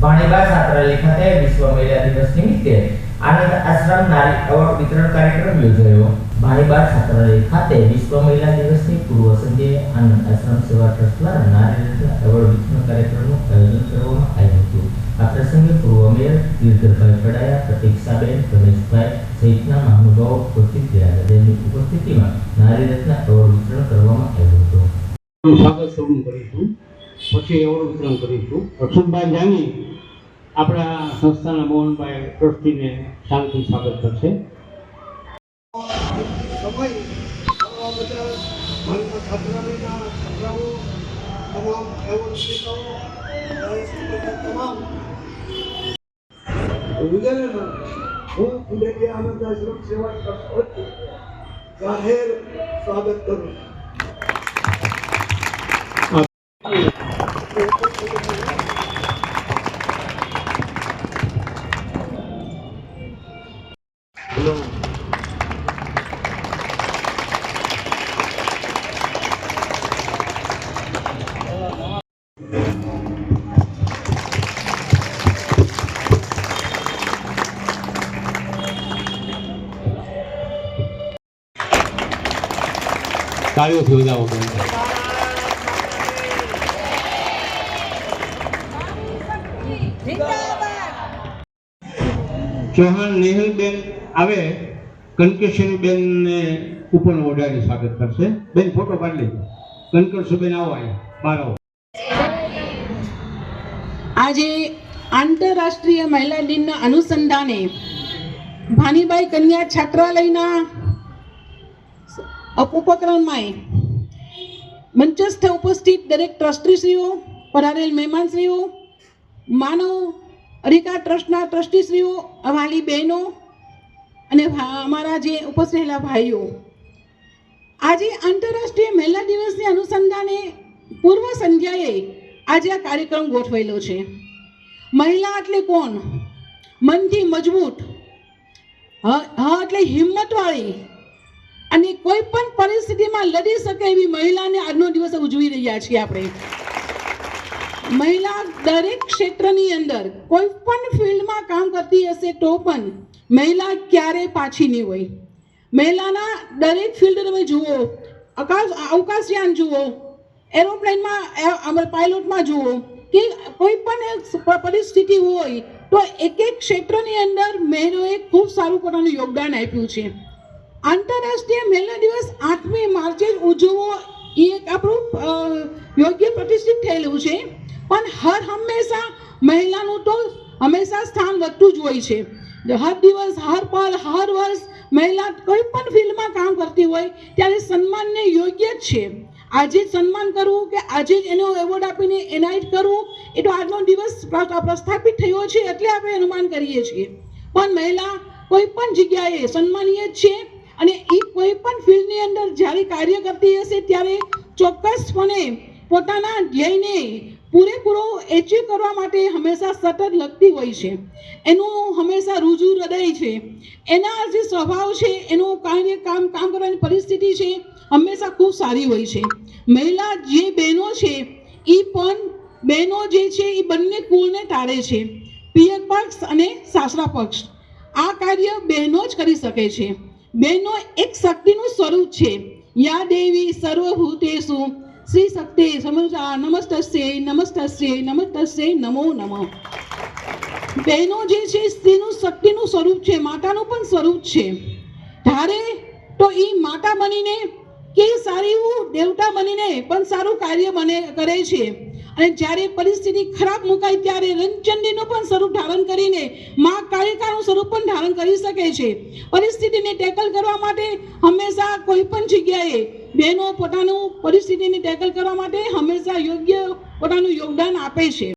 ભાણીબા છાત્રાલય ખાતે વિશ્વ મહિલા દિવસ નિમિત્તે આનંદ આશ્રમ નારી એવોર્ડ વિતરણ કાર્યક્રમ યોજાયો. ભાણીબા છાત્રાલય ખાતે વિશ્વ મહિલા દિવસની પૂર્વ સંધ્યાએ આનંદ આશ્રમ સેવા ટ્રસ્ટ દ્વારા નારી રત્ન એવોર્ડ વિતરણ કાર્યક્રમનું આયોજન કરવામાં આવ્યું હતું. આ પ્રસંગે પૂર્વ મેયર દિલધરભાઈ કડાયા પ્રતીક્ષાબેન, રમેશભાઈ સહિતના મહાનુભાવો ઉપસ્થિત રહ્યા. હતા ઉપસ્થિતિમાં નારી રત્ન એવોર્ડ વિતરણ કરવામાં આવ્યું હતું. સ્વાગત શરૂ કરીશું. પછી એવોર્ડ વિતરણ કરીશું. રક્ષણભાઈ જાની આપણા સંસ્થાના મોહનભાઈ ટ્રસ્ટીને શાંતિ સ્વાગત કરશે સમય કરવા બદલ મારા છાત્રાલયના છોકરાઓ તમામ એવોર્ડ વિજેતાઓ દરેક તમામ વિજયને હું કુંડેલી આનંદ આશ્રમ સેવા ટ્રસ્ટ વતી જાહેર સ્વાગત કરું છું તાળીઓથી વધાવો બેન ચૌહાણ નેહલબેન આવે ઉપર ઓઢાડી સ્વાગત કરશે. બેન, ફોટો પાડી લેજો. કનકરસુબેન આવો અહીંયા, બહાર આવો. આજે આંતરરાષ્ટ્રીય મહિલા દિનના અનુસંધાને ભાનીબાઈ કન્યા છાત્રાલયના ઉપક્રમમાં મંચસ્થ ઉપસ્થિત દરેક ટ્રસ્ટીશ્રીઓ, પધારેલ મહેમાનશ્રીઓ, માનવ અધિકાર ટ્રસ્ટના ટ્રસ્ટીશ્રીઓ વાલી બહેનો અને અમારા જે ઉપસ્થિત રહેલા ભાઈઓ. આજે આંતરરાષ્ટ્રીય મહિલા દિવસની અનુસંધાને પૂર્વ સંધ્યાએ આજે આ કાર્યક્રમ ગોઠવેલો છે. મહિલા એટલે કોણ? મનથી મજબૂત હ એટલે હિંમતવાળી અને કોઈ પણ પરિસ્થિતિમાં લડી શકે એવી મહિલાને આજનો દિવસ ઉજવી રહ્યા છીએ આપણે. મહિલા દરેક ક્ષેત્રની અંદર કોઈ પણ ફિલ્ડમાં કામ કરતી હશે તો પણ મહિલા ક્યારેય પાછી નહીં હોય. મહિલાના દરેક ફિલ્ડ તમે જુઓ અકાશ અવકાશયાન જુઓ, એરોપ્લેનમાં પાયલોટમાં જુઓ, કે કોઈ પણ પરિસ્થિતિ હોય તો એક એક ક્ષેત્રની અંદર મહિલાએ ખૂબ સારું પોતાનું યોગદાન આપ્યું છે. આંતરરાષ્ટ્રીય મહિલા દિવસ આઠમી માર્ચે જ ઉજવવો એ એક આપણું યોગ્ય પ્રતિષ્ઠિત થયેલું છે. પણ હર હંમેશા મહિલાનું તો હંમેશા સ્થાન વધતું જ હોય છે. હર દિવસ, હર પલ હર વર્ષ મહિલા કોઈ પણ ફિલ્ડમાં કામ કરતી હોય ત્યારે સન્માનને યોગ્ય જ છે. આજે જ સન્માન કરવું કે આજે જ એનો એવોર્ડ આપીને એનાઇટ કરવું, એ તો આજનો દિવસ પ્ર- પ્રસ્થાપિત થયો છે એટલે આપણે અનુમાન કરીએ છીએ. પણ મહિલા કોઈ પણ જગ્યાએ સન્માનીય જ છે. અને એ કોઈ પણ ફિલ્ડની અંદર જ્યારે કાર્ય કરતી હશે ત્યારે ચોક્કસપણે પોતાના ધ્યેયને પૂરેપૂરો એચીવ કરવા માટે હંમેશા સતત લગતી હોય છે. એનું હંમેશા રૂજુ હૃદય છે. એના જે સ્વભાવ છે, એનું કાર્ય કામ કામ કરવાની પરિસ્થિતિ છે, હંમેશા ખૂબ સારી હોય છે. મહિલા જે બહેનો છે એ પણ બહેનો જે છે એ બંને કુળને તારે છે. પિયર પક્ષ અને સાસરા પક્ષ. આ કાર્ય બહેનો જ કરી શકે છે. બહેનો એક શક્તિનું સ્વરૂપ છે. યા દેવી સર્વભૂતેશુ શ્રી શક્તિ સમજા નમસ્તસ્ય નમસ્તસ્ય નમસ્તસ્ય, નમો નમઃ. બહેનો જે છે સ્ત્રીનું શક્તિનું સ્વરૂપ છે, માતાનું પણ સ્વરૂપ છે. ધારે તો એ માતા બનીને કે સારી એવું દેવતા બનીને પણ સારું કાર્ય બને, કરે છે. અને જ્યારે પરિસ્થિતિ ખરાબ મુકાય ત્યારે રંગચંડીનું પણ સ્વરૂપ ધારણ કરીને મા કાળિકાનું સ્વરૂપ પણ ધારણ કરી શકે છે. પરિસ્થિતિને ટેકલ કરવા માટે હંમેશા કોઈ પણ જગ્યાએ બહેનો પોતાનું પરિસ્થિતિને ટેકલ કરવા માટે હંમેશા યોગ્ય પોતાનું યોગદાન આપે છે.